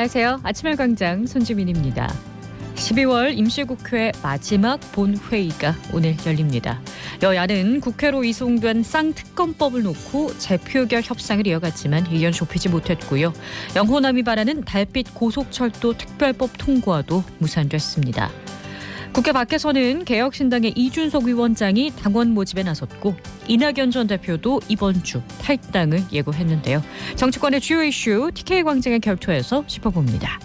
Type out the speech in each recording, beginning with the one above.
안녕하세요. 아침의 광장 손지민입니다. 12월 임시국회 마지막 본회의가 오늘 열립니다. 여야는 국회로 이송된 쌍특검법을 놓고 재표결 협상을 이어갔지만 의견 좁히지 못했고요. 영호남이 바라는 달빛 고속철도 특별법 통과도 무산됐습니다. 국회 밖에서는 개혁신당의 이준석 위원장이 당원 모집에 나섰고 이낙연 전 대표도 이번 주 탈당을 예고했는데요. 정치권의 주요 이슈 TK 광장의 결투에서 짚어봅니다.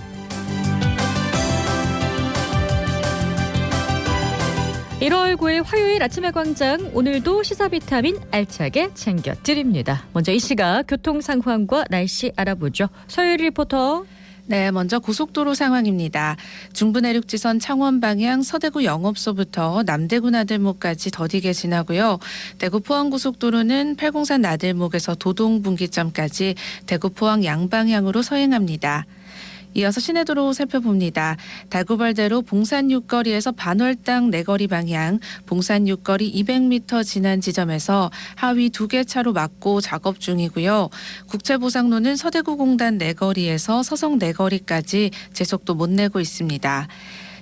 (1월 9일) 화요일 아침의 광장 오늘도 시사 비타민 알차게 챙겨드립니다 먼저 이 시각 교통 상황과 날씨 알아보죠 서유리 리포터 네, 먼저 고속도로 상황입니다. 중부내륙지선 창원 방향 서대구 영업소부터 남대구 나들목까지 더디게 지나고요. 대구 포항 고속도로는 팔공산 나들목에서 도동 분기점까지 대구 포항 양방향으로 서행합니다. 이어서 시내도로 살펴봅니다. 달구벌대로 봉산 육거리에서 반월당 내거리 방향, 봉산 육거리 200m 지난 지점에서 하위 두 개 차로 막고 작업 중이고요. 국채보상로는 서대구 공단 내거리에서 서성 내거리까지 제속도 못 내고 있습니다.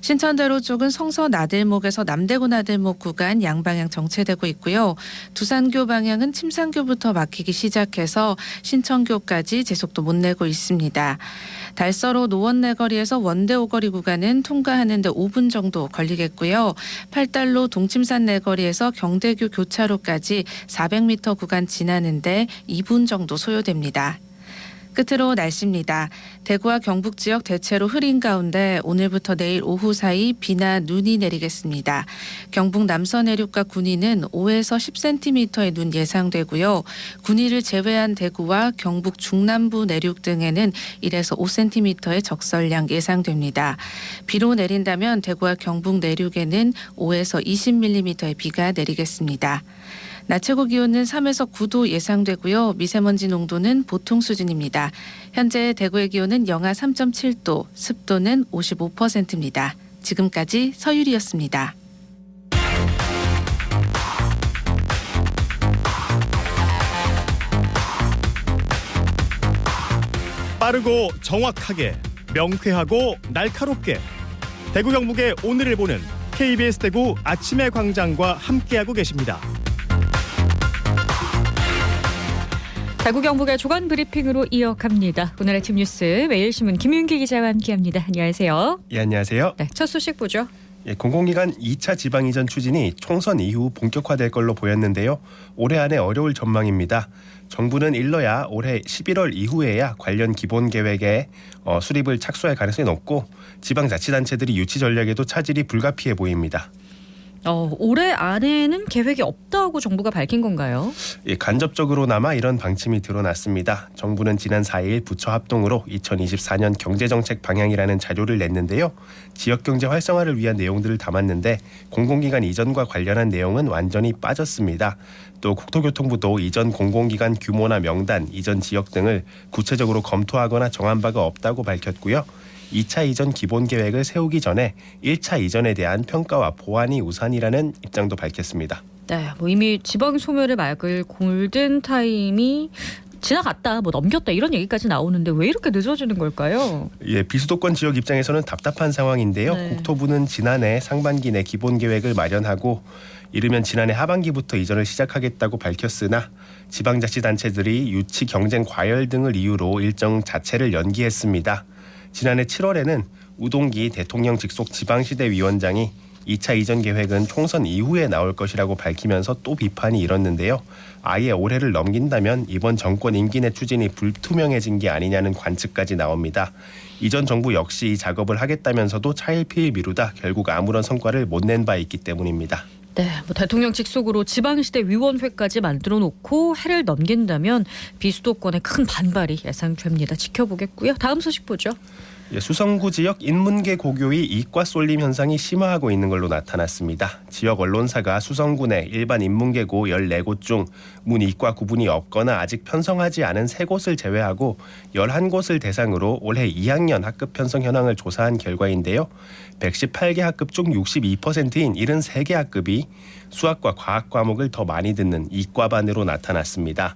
신천대로 쪽은 성서 나들목에서 남대구 나들목 구간 양방향 정체되고 있고요. 두산교 방향은 침산교부터 막히기 시작해서 신천교까지 제속도 못 내고 있습니다. 달서로 노원내거리에서 원대오거리 구간은 통과하는데 5분 정도 걸리겠고요. 팔달로 동침산 내거리에서 경대교 교차로까지 400m 구간 지나는데 2분 정도 소요됩니다. 끝으로 날씨입니다. 대구와 경북 지역 대체로 흐린 가운데 오늘부터 내일 오후 사이 비나 눈이 내리겠습니다. 경북 남서 내륙과 군위는 5에서 10cm의 눈 예상되고요. 군위를 제외한 대구와 경북 중남부 내륙 등에는 1에서 5cm의 적설량 예상됩니다. 비로 내린다면 대구와 경북 내륙에는 5에서 20mm의 비가 내리겠습니다. 낮 최고 기온은 3에서 9도 예상되고요. 미세먼지 농도는 보통 수준입니다. 현재 대구의 기온은 영하 3.7도, 습도는 55%입니다. 지금까지 서유리였습니다. 빠르고 정확하게 명쾌하고 날카롭게 대구 경북의 오늘을 보는 KBS 대구 아침의 광장과 함께하고 계십니다. 대구 경북의 조간 브리핑으로 이어갑니다. 오늘 아침 뉴스 매일신문 김윤기 기자와 함께합니다. 안녕하세요. 예, 안녕하세요. 네, 첫 소식 보죠. 예, 공공기관 2차 지방 이전 추진이 총선 이후 본격화될 걸로 보였는데요. 올해 안에 어려울 전망입니다. 정부는 일러야 올해 11월 이후에야 관련 기본 계획에 어, 수립을 착수할 가능성이 높고 지방자치단체들이 유치 전략에도 차질이 불가피해 보입니다. 어, 올해 안에는 계획이 없다고 정부가 밝힌 건가요? 예, 간접적으로나마 이런 방침이 드러났습니다. 정부는 지난 4일 부처 합동으로 2024년 경제정책 방향이라는 자료를 냈는데요. 지역경제 활성화를 위한 내용들을 담았는데 공공기관 이전과 관련한 내용은 완전히 빠졌습니다. 또 국토교통부도 이전 공공기관 규모나 명단, 이전 지역 등을 구체적으로 검토하거나 정한 바가 없다고 밝혔고요. 2차 이전 기본 계획을 세우기 전에 1차 이전에 대한 평가와 보완이 우선이라는 입장도 밝혔습니다. 네, 뭐 이미 지방 소멸을 막을 골든 타임이 지나갔다, 뭐 넘겼다 이런 얘기까지 나오는데 왜 이렇게 늦어지는 걸까요? 예, 비수도권 지역 입장에서는 답답한 상황인데요. 네. 국토부는 지난해 상반기 내 기본 계획을 마련하고 이르면 지난해 하반기부터 이전을 시작하겠다고 밝혔으나 지방자치단체들이 유치 경쟁 과열 등을 이유로 일정 자체를 연기했습니다. 지난해 7월에는 우동기 대통령 직속 지방시대 위원장이 2차 이전 계획은 총선 이후에 나올 것이라고 밝히면서 또 비판이 일었는데요. 아예 올해를 넘긴다면 이번 정권 임기 내 추진이 불투명해진 게 아니냐는 관측까지 나옵니다. 이전 정부 역시 이 작업을 하겠다면서도 차일피일 미루다 결국 아무런 성과를 못 낸 바 있기 때문입니다. 네, 뭐 대통령 직속으로 지방시대 위원회까지 만들어 놓고 해를 넘긴다면 비수도권에 큰 반발이 예상됩니다. 지켜보겠고요. 다음 소식 보죠. 예, 수성구 지역 인문계 고교의 이과 쏠림 현상이 심화하고 있는 걸로 나타났습니다. 지역 언론사가 수성구 내 일반 인문계고 14곳 중 문이과 구분이 없거나 아직 편성하지 않은 3곳을 제외하고 11곳을 대상으로 올해 2학년 학급 편성 현황을 조사한 결과인데요. 118개 학급 중 62%인 73개 학급이 수학과 과학 과목을 더 많이 듣는 이과반으로 나타났습니다.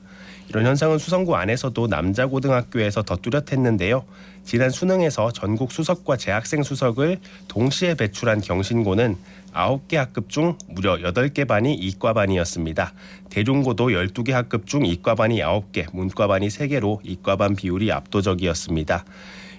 이런 현상은 수성구 안에서도 남자 고등학교에서 더 뚜렷했는데요. 지난 수능에서 전국 수석과 재학생 수석을 동시에 배출한 경신고는 9개 학급 중 무려 8개 반이 이과반이었습니다. 대종고도 12개 학급 중 이과반이 9개, 문과반이 3개로 이과반 비율이 압도적이었습니다.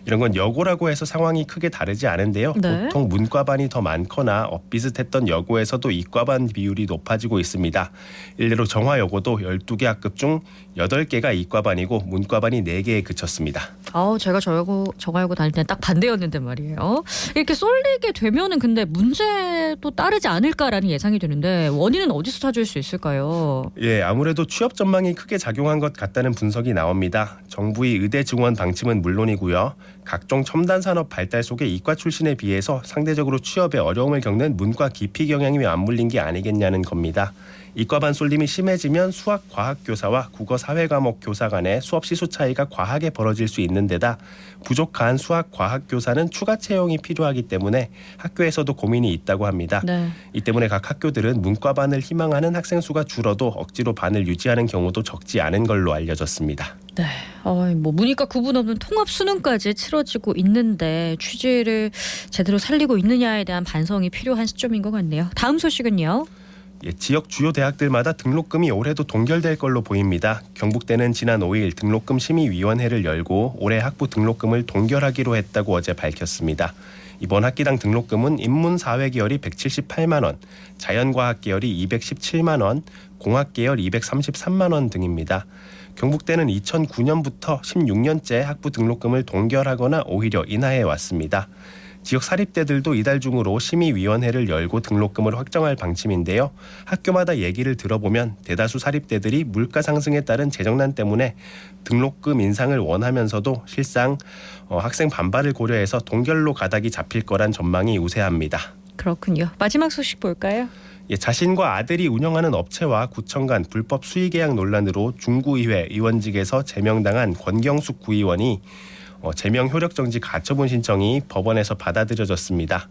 이런 건 여고라고 해서 상황이 크게 다르지 않은데요. 네. 보통 문과반이 더 많거나 엇비슷했던 여고에서도 이과반 비율이 높아지고 있습니다. 일례로 정화여고도 12개 학급 중 8개가 이과반이고 문과반이 4개에 그쳤습니다. 아우 제가 저하고 정하고 다닐 때는 딱 반대였는데 말이에요. 이렇게 쏠리게 되면은 근데 문제도 따르지 않을까라는 예상이 되는데 원인은 어디서 찾을 수 있을까요? 예, 아무래도 취업 전망이 크게 작용한 것 같다는 분석이 나옵니다. 정부의 의대 증원 방침은 물론이고요. 각종 첨단 산업 발달 속에 이과 출신에 비해서 상대적으로 취업에 어려움을 겪는 문과 기피 경향이 맞물린 게 아니겠냐는 겁니다. 이과반 쏠림이 심해지면 수학 과학 교사와 국어 사회 과목 교사 간의 수업 시수 차이가 과하게 벌어질 수 있는 데다 부족한 수학 과학 교사는 추가 채용이 필요하기 때문에 학교에서도 고민이 있다고 합니다. 네. 이 때문에 각 학교들은 문과반을 희망하는 학생 수가 줄어도 억지로 반을 유지하는 경우도 적지 않은 걸로 알려졌습니다. 네. 어, 뭐 문이과 구분 없는 통합 수능까지 치러지고 있는데 취지를 제대로 살리고 있느냐에 대한 반성이 필요한 시점인 것 같네요. 다음 소식은요. 예, 지역 주요 대학들마다 등록금이 올해도 동결될 걸로 보입니다. 경북대는 지난 5일 등록금 심의위원회를 열고 올해 학부 등록금을 동결하기로 했다고 어제 밝혔습니다. 이번 학기당 등록금은 인문사회 계열이 178만 원, 자연과학 계열이 217만 원, 공학 계열 233만 원 등입니다. 경북대는 2009년부터 16년째 학부 등록금을 동결하거나 오히려 인하해 왔습니다. 지역 사립대들도 이달 중으로 심의위원회를 열고 등록금을 확정할 방침인데요. 학교마다 얘기를 들어보면 대다수 사립대들이 물가 상승에 따른 재정난 때문에 등록금 인상을 원하면서도 실상 어, 학생 반발을 고려해서 동결로 가닥이 잡힐 거란 전망이 우세합니다. 그렇군요. 마지막 소식 볼까요? 예, 자신과 아들이 운영하는 업체와 구청 간 불법 수의 계약 논란으로 중구의회 의원직에서 제명당한 권경숙 구의원이 어, 제명 효력 정지 가처분 신청이 법원에서 받아들여졌습니다.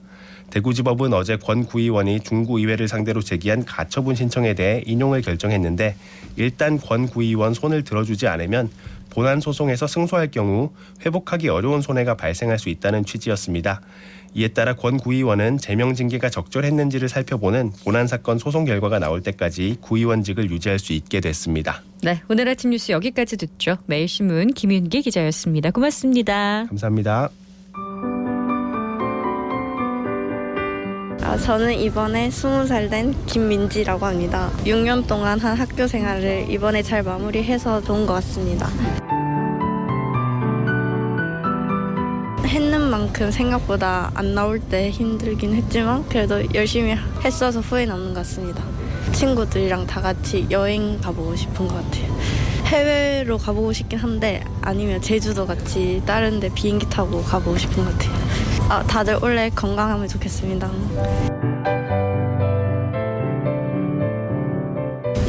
대구지법은 어제 권 구의원이 중구의회를 상대로 제기한 가처분 신청에 대해 인용을 결정했는데 일단 권 구의원 손을 들어주지 않으면 본안 소송에서 승소할 경우 회복하기 어려운 손해가 발생할 수 있다는 취지였습니다. 이에 따라 권 구의원은 제명 징계가 적절했는지를 살펴보는 본안 사건 소송 결과가 나올 때까지 구의원직을 유지할 수 있게 됐습니다. 네. 오늘 아침 뉴스 여기까지 듣죠. 매일신문 김윤기 기자였습니다. 고맙습니다. 감사합니다. 아, 저는 이번에 20살 된 김민지라고 합니다. 6년 동안 한 학교 생활을 이번에 잘 마무리해서 좋은 것 같습니다. 했는 만큼 생각보다 안 나올 때 힘들긴 했지만 그래도 열심히 했어서 후회는 없는 것 같습니다. 친구들이랑 다 같이 여행 가보고 싶은 것 같아요. 해외로 가보고 싶긴 한데 아니면 제주도 같이 다른 데 비행기 타고 가보고 싶은 것 같아요. 아, 다들 올해 건강하면 좋겠습니다.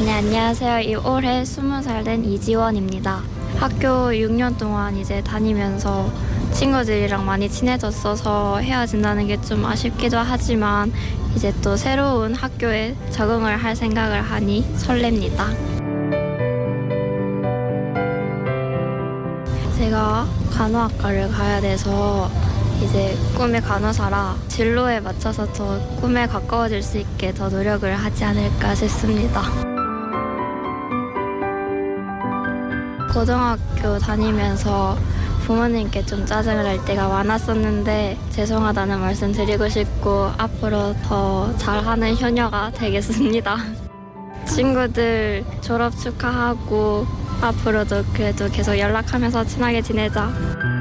네, 안녕하세요. 이 올해 20살 된 이지원입니다. 학교 6년 동안 이제 다니면서 친구들이랑 많이 친해졌어서 헤어진다는 게 좀 아쉽기도 하지만 이제 또 새로운 학교에 적응을 할 생각을 하니 설렙니다. 제가 간호학과를 가야 돼서 이제 꿈의 간호사라 진로에 맞춰서 더 꿈에 가까워질 수 있게 더 노력을 하지 않을까 싶습니다. 고등학교 다니면서 부모님께 좀 짜증을 낼 때가 많았었는데 죄송하다는 말씀 드리고 싶고 앞으로 더 잘하는 효녀가 되겠습니다. 친구들 졸업 축하하고 앞으로도 그래도 계속 연락하면서 친하게 지내자.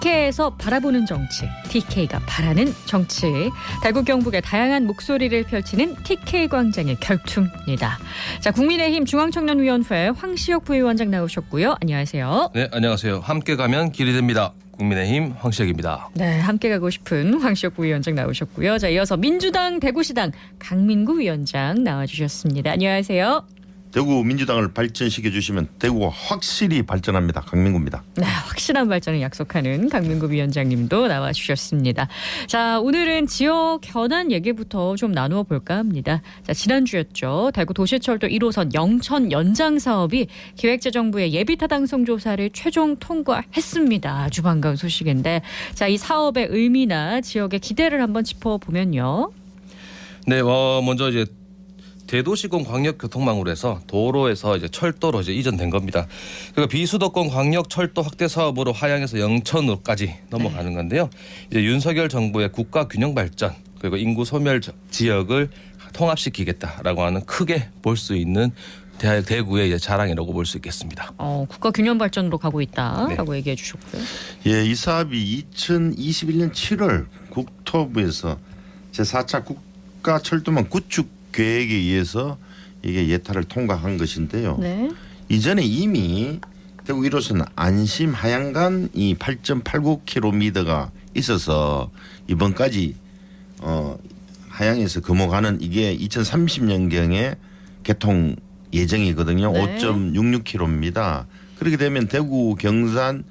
TK에서 바라보는 정치, TK가 바라는 정치. 대구 경북의 다양한 목소리를 펼치는 TK 광장의 결투입니다. 자, 국민의힘 중앙청년위원회 황시혁 부위원장 나오셨고요. 안녕하세요. 네, 안녕하세요. 함께 가면 길이 됩니다. 국민의힘 황시혁입니다. 네, 함께 가고 싶은 황시혁 부위원장 나오셨고요. 자, 이어서 민주당 대구시당 강민구 위원장 나와주셨습니다. 안녕하세요. 대구 민주당을 발전시켜 주시면 대구가 확실히 발전합니다. 강민구입니다. 네, 확실한 발전을 약속하는 강민구 위원장님도 나와 주셨습니다. 자, 오늘은 지역 현안 얘기부터 좀 나누어 볼까 합니다. 자, 지난주였죠. 대구 도시철도 1호선 영천 연장 사업이 기획재정부의 예비 타당성 조사를 최종 통과했습니다. 아주 반가운 소식인데, 자, 이 사업의 의미나 지역의 기대를 한번 짚어 보면요. 네, 어, 먼저 이제 대도시권 광역교통망으로 해서 도로에서 이제 철도로 이제 이전된 겁니다. 그리고 비수도권 광역 철도 확대 사업으로 하양에서 영천으로까지 넘어가는 건데요. 이제 윤석열 정부의 국가 균형 발전 그리고 인구 소멸 저- 지역을 통합시키겠다라고 하는 크게 볼 수 있는 대, 대구의 이제 자랑이라고 볼 수 있겠습니다. 어, 국가 균형 발전으로 가고 있다라고 얘기해 주셨고요. 예, 이 사업이 2021년 7월 국토부에서 제4차 국가 철도망 구축 계획에 의해서 이게 예타를 통과한 것인데요. 네. 이전에 이미 대구 1호선 안심 하양간 이 8.89km가 있어서 이번까지 어 하양에서 금호가는 이게 2030년경에 개통 예정이거든요. 네. 5.66km입니다. 그렇게 되면 대구, 경산,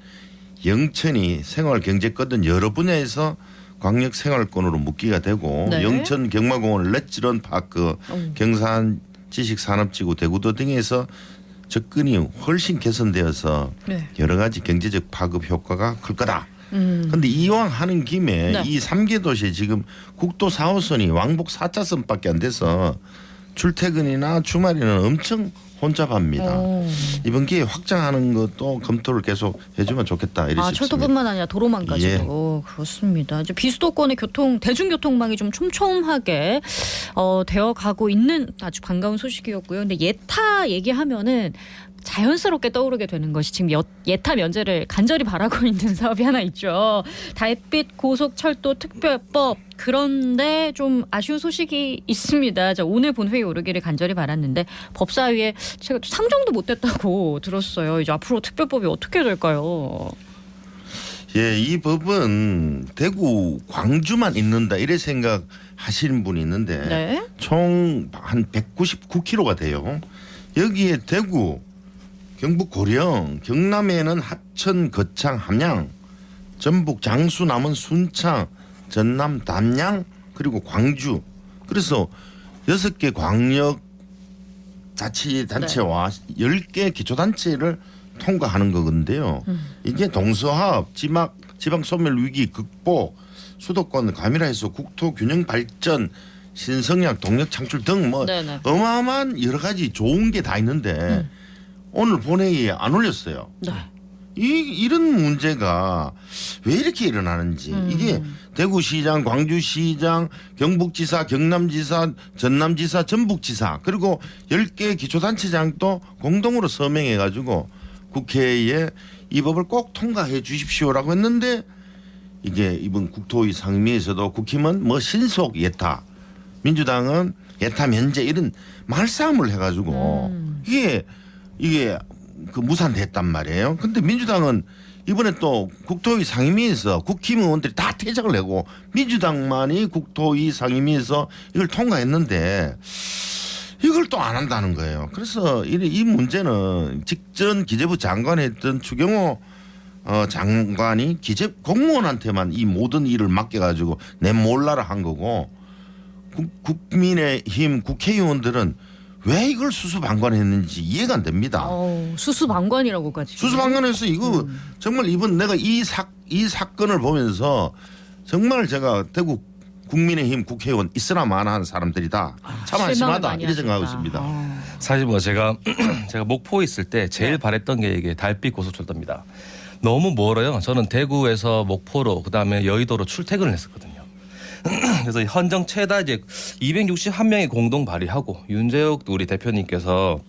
영천이 생활 경제권은 여러 분야에서 광역 생활권으로 묶기가 되고 네. 영천 경마공원 레츠런 파크 음. 경산 지식산업지구 대구도 등에서 접근이 훨씬 개선되어서 네. 여러 가지 경제적 파급 효과가 클 거다. 음. 근데 이왕 하는 김에 네. 이 3개 도시에 지금 국도 4호선이 왕복 4차선밖에 안 돼서 출퇴근이나 주말에는 엄청 혼잡합니다. 오. 이번 기회에 확장하는 것도 검토를 계속 해주면 좋겠다 이렇게 아, 싶습니다. 철도뿐만 아니라 도로망까지도 예. 그렇습니다. 이제 비수도권의 교통 대중교통망이 좀 촘촘하게 어, 되어 가고 있는 아주 반가운 소식이었고요. 근데 예타 얘기하면은 자연스럽게 떠오르게 되는 것이 지금 여- 예타 면제를 간절히 바라고 있는 사업이 하나 있죠. 달빛 고속철도 특별법. 그런데 좀 아쉬운 소식이 있습니다. 자, 오늘 본회의 오르기를 간절히 바랐는데 법사위에 제가 상정도 못됐다고 들었어요. 이제 앞으로 특별법이 어떻게 될까요? 예, 이 법은 대구 광주만 있는다 이래 생각하시는 분이 있는데 네. 총한 199km가 돼요. 여기에 대구, 경북 고령, 경남에는 합천, 거창, 함양, 전북, 장수, 남원, 순창, 전남, 담양 그리고 광주. 그래서 여섯 개 광역 자치단체와 열 개 기초단체를 통과하는 거건데요. 이게 동서합, 지막, 지방 소멸 위기 극복, 수도권 과밀화해서 국토 균형 발전, 신성약, 동력 창출 등 뭐. 어마어마한 여러 가지 좋은 게 다 있는데 오늘 본회의에 안 올렸어요. 네. 이 이런 문제가 왜 이렇게 일어나는지 음. 이게 대구시장, 광주시장, 경북지사, 경남지사, 전남지사, 전북지사 그리고 10개 기초단체장도 공동으로 서명해 가지고 국회에 이 법을 꼭 통과해 주십시오라고 했는데 이게 이번 국토위 상임위에서도 국힘은 뭐 신속 예타 민주당은 예타 면제 이런 말싸움을 해 가지고 음. 이게 이게 그 무산됐단 말이에요. 근데 민주당은 이번에 또 국토위 상임위에서 국힘 의원들이 다 퇴장을 내고 민주당만이 국토위 상임위에서 이걸 통과했는데 이걸 또 안 한다는 거예요. 그래서 이, 이 문제는 직전 기재부 장관이 했던 추경호 어, 장관이 기재 공무원한테만 이 모든 일을 맡겨가지고 내 몰라라 한 거고 국, 국민의힘 국회의원들은 왜 이걸 수수방관했는지 이해가 안 됩니다. 어, 수수방관이라고까지. 수수방관해서 이거 음. 정말 이번 내가 이 사, 이 사건을 보면서 정말 제가 대구 국민의힘 국회의원 있으나 마나한 사람들이다. 참 실망을 한심하다 이렇게 생각하고. 있습니다. 어. 사실 뭐 제가 제가 목포에 있을 때 제일 네. 바랬던 게 이게 달빛 고속철도입니다. 너무 멀어요. 저는 대구에서 목포로 그다음에 여의도로 출퇴근을 했었거든요. 그래서 헌정 최다 이제 261명이 공동 발의하고 윤재욱 우리 대표님께서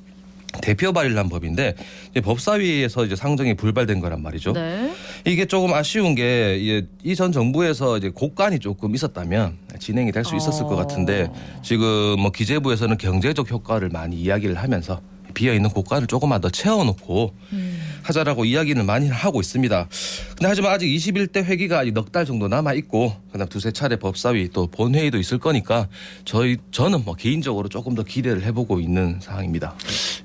대표 발의를 한 법인데 이제 법사위에서 이제 상정이 불발된 거란 말이죠. 네. 이게 조금 아쉬운 게 이전 정부에서 이제 고간이 조금 있었다면 진행이 될 수 있었을 것 같은데 지금 뭐 기재부에서는 경제적 효과를 많이 이야기를 하면서 비어 있는 고간을 조금만 더 채워놓고 하자라고 이야기는 많이 하고 있습니다. 근데 하지만 아직 21대 회기가 아직 넉 달 정도 남아 있고 그다음 두세 차례 법사위 또 본회의도 있을 거니까 저희 저는 뭐 개인적으로 조금 더 기대를 해보고 있는 상황입니다.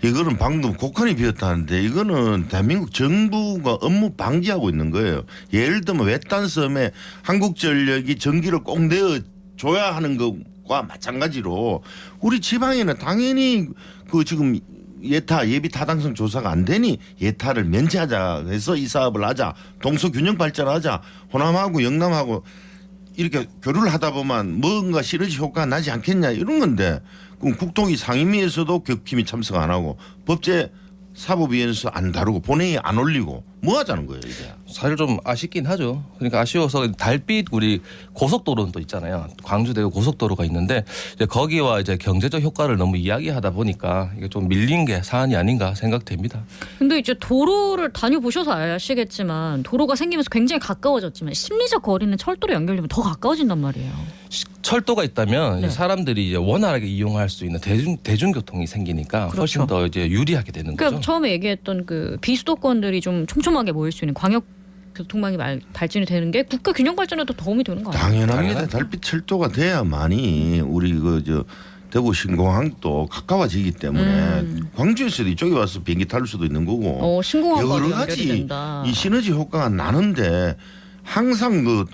이거는 방금 곡한이 비었다는데 이거는 대한민국 정부가 업무 방기하고 있는 거예요. 예를 들면 외딴 섬에 한국전력이 전기를 꼭 내어 줘야 하는 것과 마찬가지로 우리 지방에는 당연히 그 지금 예타 예비 타당성 조사가 안 되니 예타를 면제하자. 해서 이 사업을 하자. 동서 균형 발전하자. 호남하고 영남하고 이렇게 교류를 하다 보면 뭔가 시너지 효과가 나지 않겠냐 이런 건데. 그럼 국토위 상임위에서도 격팀이 참석 안 하고 법제 사법위원회에서 안 다루고 본회의 안 올리고 뭐 하자는 거예요 이게. 사실 좀 아쉽긴 하죠. 그러니까 아쉬워서 달빛 우리 고속도로는 또 있잖아요. 광주대구 고속도로가 있는데 이제 거기와 이제 경제적 효과를 너무 이야기하다 보니까 이게 좀 밀린 게 사안이 아닌가 생각됩니다. 근데 이제 도로를 다녀보셔서 아시겠지만 도로가 생기면서 굉장히 가까워졌지만 심리적 거리는 철도로 연결되면 더 가까워진단 말이에요. 시- 철도가 있다면 네. 이제 사람들이 이제 원활하게 이용할 수 있는 대중 대중교통이 생기니까 훨씬 그렇죠. 더 이제 유리하게 되는 그러니까 거죠. 처음에 얘기했던 그 비수도권들이 좀 촘촘 하게 모일 수 있는 광역 교통망이 말- 발전이 되는 게 국가 균형 발전에도 도움이 되는 거 아니에요? 당연합니다. 달빛 철도가 돼야만이 우리 그저 대구 신공항도 가까워지기 때문에 음. 광주에서도 이쪽에 와서 비행기 탈 수도 있는 거고 어, 신공항과 여러 가지 된다. 이 시너지 효과가 나는데 항상 그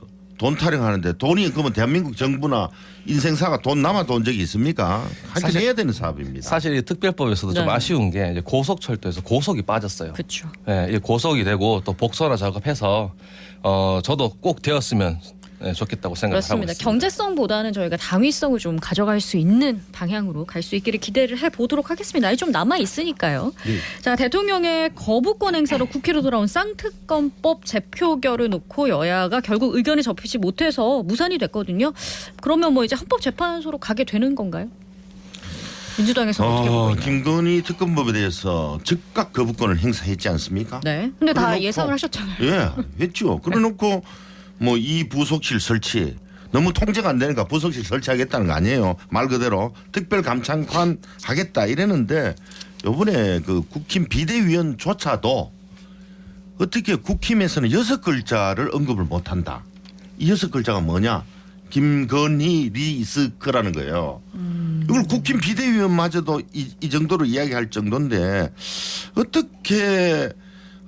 돈 타령하는데 돈이 그러면 대한민국 정부나 인생사가 돈 남아 돈 적이 있습니까? 하긴 사실- 해야 되는 사업입니다. 사실 이 특별법에서도 좀 네. 아쉬운 게 이제 고속철도에서 고속이 빠졌어요. 그렇죠. 예, 이 고속이 되고 또 복선화 작업해서 어 저도 꼭 되었으면 예, 좋겠다고 생각하고 그렇습니다. 있습니다. 경제성보다는 저희가 당위성을 좀 가져갈 수 있는 방향으로 갈 수 있기를 기대를 해 보도록 하겠습니다. 아직 좀 남아 있으니까요. 네. 자 대통령의 거부권 행사로 국회로 돌아온 쌍특검법 재표결을 놓고 여야가 결국 의견이 접히지 못해서 무산이 됐거든요. 그러면 뭐 이제 헌법재판소로 가게 되는 건가요? 민주당에서 는 어떻게 보고 어, 있나요? 김건희 특검법에 대해서 즉각 거부권을 행사했지 않습니까? 네. 근데 다 그래놓고- 예상을 하셨잖아요. 예, 했죠. 그래놓고 뭐 이 부속실 설치 너무 통제가 안 되니까 부속실 설치하겠다는 거 아니에요. 말 그대로 특별 감찰관 하겠다 이랬는데 요번에 그 국힘 비대위원조차도 어떻게 국힘에서는 여섯 글자를 언급을 못 한다. 이 여섯 글자가 뭐냐? 김건희 리스크라는 거예요. 이걸 국힘 비대위원마저도 이, 이 정도로 이야기할 정도인데 어떻게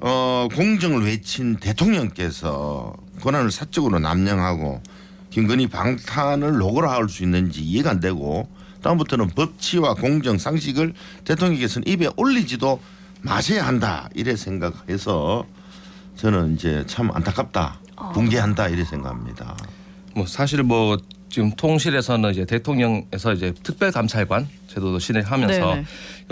어, 공정을 외친 대통령께서 권한을 사적으로 남용하고 김건희 방탄을 로그라할 수 있는지 이해가 안 되고 다음부터는 법치와 공정 상식을 대통령께서는 입에 올리지도 마셔야 한다 이래 생각해서 저는 이제 참 안타깝다 붕괴한다 이래 생각합니다. 뭐 사실 뭐 지금 통실에서는 이제 대통령에서 이제 특별감찰관 제도도 진행하면서 네네.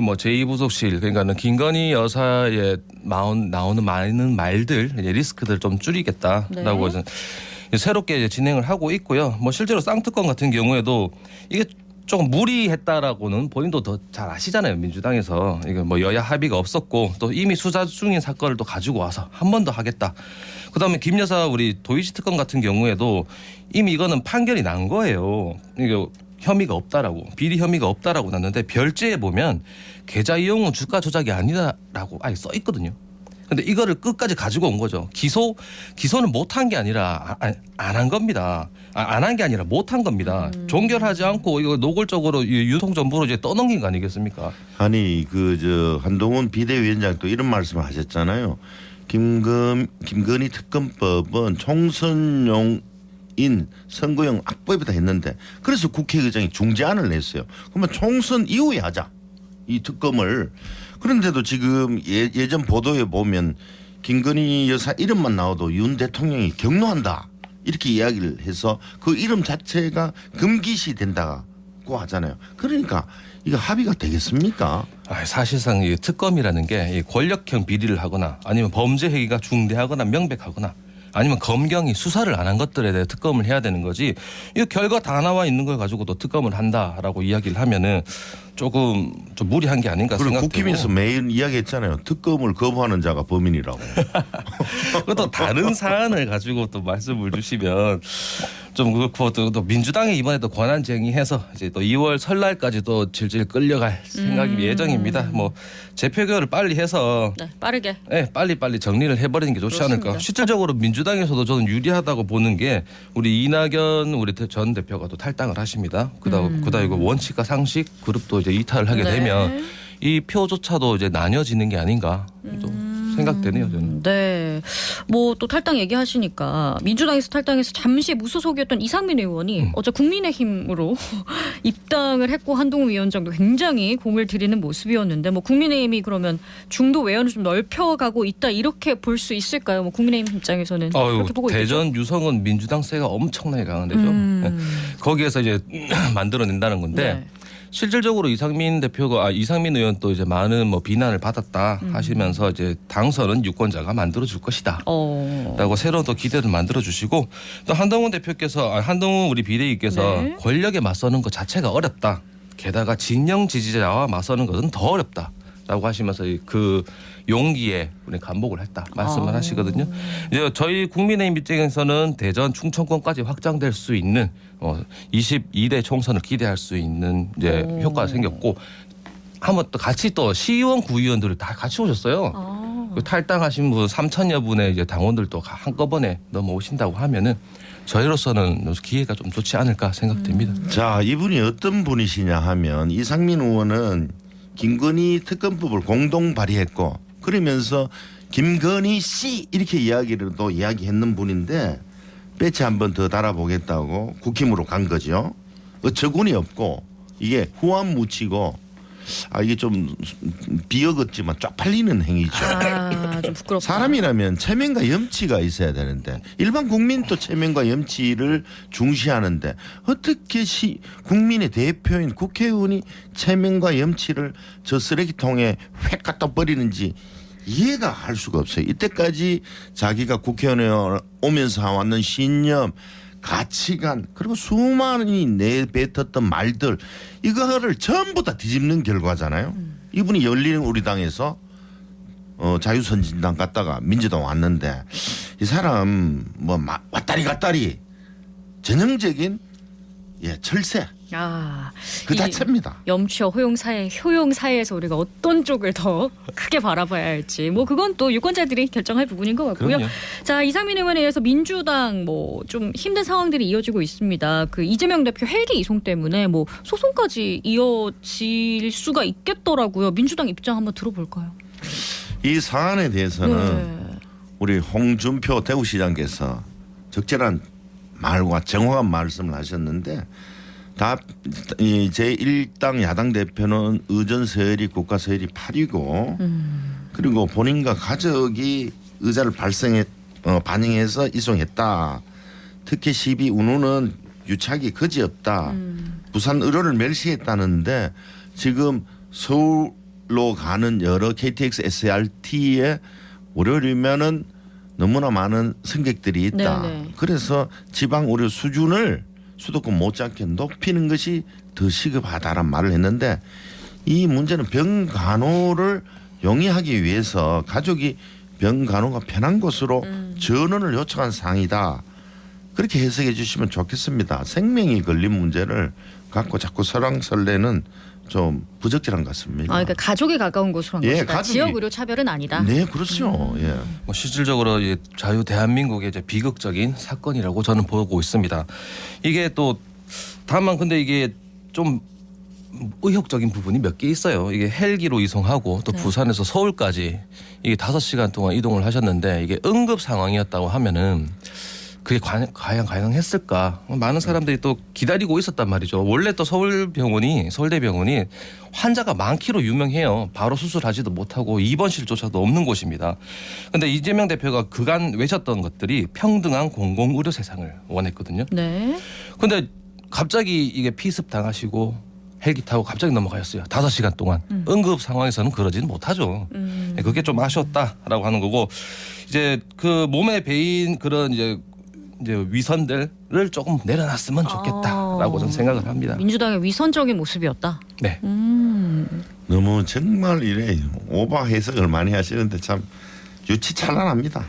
뭐 제2부속실 그러니까는 김건희 여사의 나온 나오는 많은 말들 이제 리스크들 좀 줄이겠다라고 네. 해서 새롭게 이제 진행을 하고 있고요. 뭐 실제로 쌍특검 같은 경우에도 이게 조금 무리했다라고는 본인도 더 잘 아시잖아요 민주당에서 이거 뭐 여야 합의가 없었고 또 이미 수사 중인 사건을 또 가지고 와서 한 번 더 하겠다. 그다음에 김 여사 우리 도이치 특검 같은 경우에도 이미 이거는 판결이 난 거예요. 이게 혐의가 없다라고 비리 혐의가 없다라고 났는데 별지에 보면 계좌 이용은 주가 조작이 아니다라고 아예 써 있거든요. 근데 이거를 끝까지 가지고 온 거죠. 기소 기소는 못한 게 아니라 안 한 겁니다. 안 한 게 아니라 못한 겁니다. 종결하지 않고 이거 노골적으로 유- 유통 정보로 이제 떠넘긴 거 아니겠습니까? 아니 그 저 한동훈 비대위원장도 이런 말씀을 하셨잖아요. 김금 김건희 특검법은 총선용 인 선거용 악법이다 했는데 그래서 국회의장이 중재안을 냈어요. 그러면 총선 이후에 하자 이 특검을 그런데도 지금 예, 예전 보도에 보면 김건희 여사 이름만 나와도 윤 대통령이 경로한다 이렇게 이야기를 해서 그 이름 자체가 금기시 된다고 하잖아요. 그러니까 이거 합의가 되겠습니까? 아, 사실상 이 특검이라는 게이 권력형 비리를 하거나 아니면 범죄 행위가 중대하거나 명백하거나 아니면 검경이 수사를 안 한 것들에 대해 특검을 해야 되는 거지. 이 결과 다 나와 있는 걸 가지고도 특검을 한다라고 이야기를 하면은 조금 좀 무리한 게 아닌가 그리고 생각되고 국힘에서 매일 이야기했잖아요. 특검을 거부하는 자가 범인이라고. 그것도 다른 사안을 가지고 또 말씀을 주시면 좀 그렇고 또, 또 민주당이 이번에 또 권한 쟁의해서 이제 또 2월 설날까지 또 질질 끌려갈 생각이 음. 예정입니다. 뭐 재표결을 빨리 해서 네, 빠르게. 네, 빨리 빨리 정리를 해버리는 게 좋지 그렇습니다. 않을까. 실질적으로 민주당에서도 저는 유리하다고 보는 게 우리 이낙연 우리 대- 전 대표가 또 탈당을 하십니다. 그다 음. 그다 이거 원칙과 상식 그룹도 이제 이탈을 하게 네. 되면 이 표조차도 이제 나뉘어지는 게 아닌가 또 음. 생각되네요 저는. 네. 뭐 또 탈당 얘기하시니까 민주당에서 탈당해서 잠시 무소속이었던 이상민 의원이 음. 어제 국민의힘으로 입당을 했고 한동훈 위원장도 굉장히 공을 들이는 모습이었는데 뭐 국민의힘이 그러면 중도 외연을 좀 넓혀가고 있다 이렇게 볼 수 있을까요? 뭐 국민의힘 입장에서는 어유 그렇게 보고. 대전 유성은 민주당 세가 엄청나게 강한데죠. 음. 네. 거기에서 이제 만들어낸다는 건데 네. 실질적으로 이상민 대표가 아 이상민 의원 또 이제 많은 뭐 비난을 받았다 음. 하시면서 이제 당선은 유권자가 만들어 줄 것이다. 어. 라고 새로운 또 기대를 만들어 주시고 또 한동훈 대표께서 아, 한동훈 우리 비대위께서 네. 권력에 맞서는 것 자체가 어렵다. 게다가 진영 지지자와 맞서는 것은 더 어렵다. 라고 하시면서 이그 용기에 우리 감목을 했다 말씀을 아. 하시거든요. 이제 저희 국민의힘 입장에서는 대전 충청권까지 확장될 수 있는 어 22대 총선을 기대할 수 있는 이제 오. 효과가 생겼고 한번 또 같이 또 시의원 구의원들을 다 같이 오셨어요. 아. 그 탈당하신 분 3천여 분의 이제 당원들도 가- 한꺼번에 넘어오신다고 하면은 저희로서는 기회가 좀 좋지 않을까 생각됩니다. 자 이분이 어떤 분이시냐 하면 이상민 의원은 김건희 특검법을 공동 발의했고 그러면서 김건희 씨 이렇게 이야기를 또 이야기했는 분인데 배치 한 번 더 달아보겠다고 국힘으로 간 거죠. 어처구니 없고 이게 후안 묻히고 아 이게 좀 비어긋지만 쪽팔리는 행위죠. 아, 좀 부끄럽다. 사람이라면 체면과 염치가 있어야 되는데 일반 국민도 체면과 염치를 중시하는데 어떻게 시, 국민의 대표인 국회의원이 체면과 염치를 저 쓰레기통에 획 갖다 버리는지 이해가 할 수가 없어요. 이때까지 자기가 국회의원에 오면서 왔는 신념 가치관 그리고 수많이 내뱉었던 말들 이거를 전부 다 뒤집는 결과잖아요. 이분이 열리는 우리 당에서 어, 자유선진당 갔다가 민주당 왔는데 이 사람 뭐 마- 왔다리 갔다리 전형적인 예 철새 아, 그이 자체입니다. 염치와 효용 사회, 효용 사회에서 우리가 어떤 쪽을 더 크게 바라봐야 할지 뭐 그건 또 유권자들이 결정할 부분인 것 같고요. 그럼요. 자 이상민 의원에 의해서 민주당 뭐 좀 힘든 상황들이 이어지고 있습니다. 그 이재명 대표 헬기 이송 때문에 뭐 소송까지 이어질 수가 있겠더라고요. 민주당 입장 한번 들어볼까요? 이 사안에 대해서는 네. 우리 홍준표 대구시장께서 적절한 말과 정확한 말씀을 하셨는데 다제 일당 야당 대표는 의전 서열이 국가 서열이 8이고 음. 그리고 본인과 가족이 의자를 발생해 어, 반영해서 이송했다. 특히 12 운우는 유착이 거지없다. 음. 부산 의료를 멸시했다는데 지금 서울로 가는 여러 KTX SRT에 월요일이면은 너무나 많은 승객들이 있다. 네네. 그래서 지방 의료 수준을 수도권 못지않게 높이는 것이 더 시급하다란 말을 했는데 이 문제는 병 간호를 용이하기 위해서 가족이 병 간호가 편한 곳으로 전원을 요청한 사항이다. 그렇게 해석해 주시면 좋겠습니다. 생명이 걸린 문제를 갖고 자꾸 설왕설래는 좀 부적절한 것 같습니다. 아, 그러니까 가족이 가까운 곳으로 한 예, 것이다. 가족이- 지역 의료 차별은 아니다. 네, 그렇죠. 예. 뭐 실질적으로 이제 자유 대한민국의 이제 비극적인 사건이라고 저는 보고 있습니다. 이게 또 다만 근데 이게 좀 의혹적인 부분이 몇 개 있어요. 이게 헬기로 이송하고 또 네. 부산에서 서울까지 이게 다섯 시간 동안 이동을 하셨는데 이게 응급 상황이었다고 하면은 그게 과- 과연 가능했을까? 많은 사람들이 또 기다리고 있었단 말이죠. 원래 또 서울병원이 서울대병원이 환자가 많기로 유명해요. 바로 수술하지도 못하고 입원실조차도 없는 곳입니다. 근데 이재명 대표가 그간 외쳤던 것들이 평등한 공공 의료 세상을 원했거든요. 네. 근데 갑자기 이게 피습 당하시고 헬기 타고 갑자기 넘어가셨어요. 다섯 시간 동안 음. 응급 상황에서는 그러지는 못하죠. 음. 네, 그게 좀 아쉬웠다라고 하는 거고 이제 그 몸에 배인 그런 이제 이제 위선들을 조금 내려놨으면 좋겠다라고 아. 저는 생각을 합니다. 민주당의 위선적인 모습이었다. 네. 음. 너무 정말 이래 오바 해석을 많이 하시는데 참 유치찬란합니다.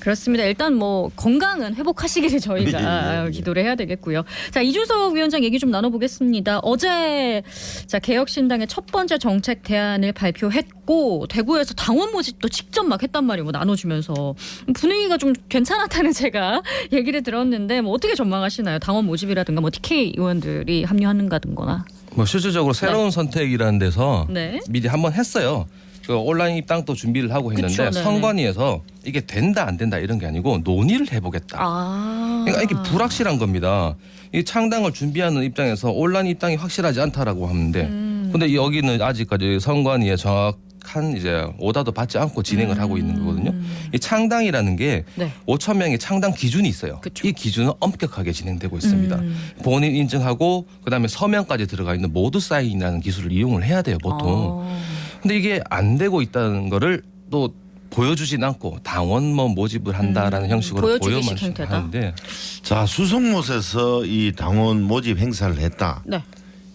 그렇습니다. 일단 뭐 건강은 회복하시기를 저희가 예, 예, 예. 기도를 해야 되겠고요. 자 이준석 위원장 얘기 좀 나눠보겠습니다. 어제 자 개혁신당의 첫 번째 정책 대안을 발표했고 대구에서 당원 모집도 직접 막 했단 말이에요. 뭐 나눠주면서 분위기가 좀 괜찮았다는 제가 얘기를 들었는데 뭐 어떻게 전망하시나요? 당원 모집이라든가 뭐 TK 의원들이 합류하는가든거나. 뭐 실질적으로 새로운 선택이라는 데서 네. 미리 한번 했어요. 그 온라인 입당도 준비를 하고 했는데 그쵸. 선관위에서 이게 된다 안 된다 이런 게 아니고 논의를 해보겠다. 아. 그러니까 이게 불확실한 겁니다. 이 창당을 준비하는 입장에서 온라인 입당이 확실하지 않다라고 하는데, 음. 근데 여기는 아직까지 선관위의 정확 한 이제 오다도 받지 않고 진행을 하고 있는 거거든요. 이 창당이라는 게 음. 네. 5천 명의 창당 기준이 있어요. 그쵸. 이 기준은 엄격하게 진행되고 있습니다. 음. 본인 인증하고 그다음에 서명까지 들어가 있는 모두 사인이라는 기술을 이용을 해야 돼요, 보통. 아. 근데 이게 안 되고 있다는 거를 또 보여주진 않고 당원 뭐 모집을 한다라는 음, 형식으로 보여주기식 형태다. 하는데 자 수성못에서 이 당원 모집 행사를 했다. 네.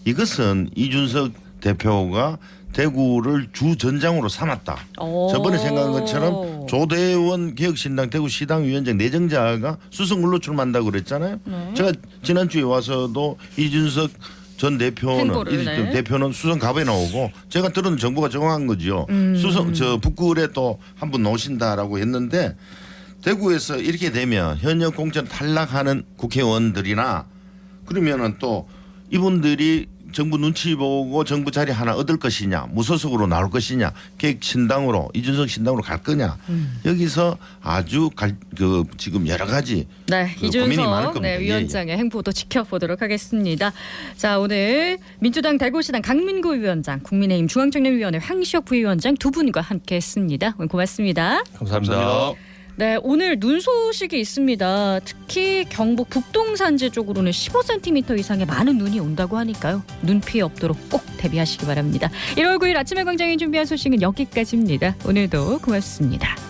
이것은 이준석 대표가 대구를 주 전장으로 삼았다. 오. 저번에 생각한 것처럼 조대원 개혁신당 대구시당 위원장 내정자가 수성물로 출마한다고 그랬잖아요. 네. 제가 지난주에 와서도 이준석 전 대표는 이 네. 대표는 수성 갑에 나오고 제가 들은 정보가 정확한 거죠. 음. 수성 저 북구에 또 한분 나오신다라고 했는데 대구에서 이렇게 되면 현역 공천 탈락하는 국회의원들이나 그러면은 또 이분들이 정부 눈치 보고 정부 자리 하나 얻을 것이냐 무소속으로 나올 것이냐 계획 신당으로 이준석 신당으로 갈 거냐 음. 여기서 아주 갈, 그 지금 여러 가지 네, 그 고민이 많을 이준석 겁니다. 네, 예, 위원장의 행보도 지켜보도록 하겠습니다. 자, 오늘 민주당 대구시당 강민구 위원장, 국민의힘 중앙정례위원회 황시혁 부위원장 두 분과 함께했습니다. 오늘 고맙습니다. 감사합니다. 네, 오늘 눈 소식이 있습니다. 특히 경북 북동산지 쪽으로는 15cm 이상의 많은 눈이 온다고 하니까요. 눈 피해 없도록 꼭 대비하시기 바랍니다. 1월 9일 아침에 광장에 준비한 소식은 여기까지입니다. 오늘도 고맙습니다.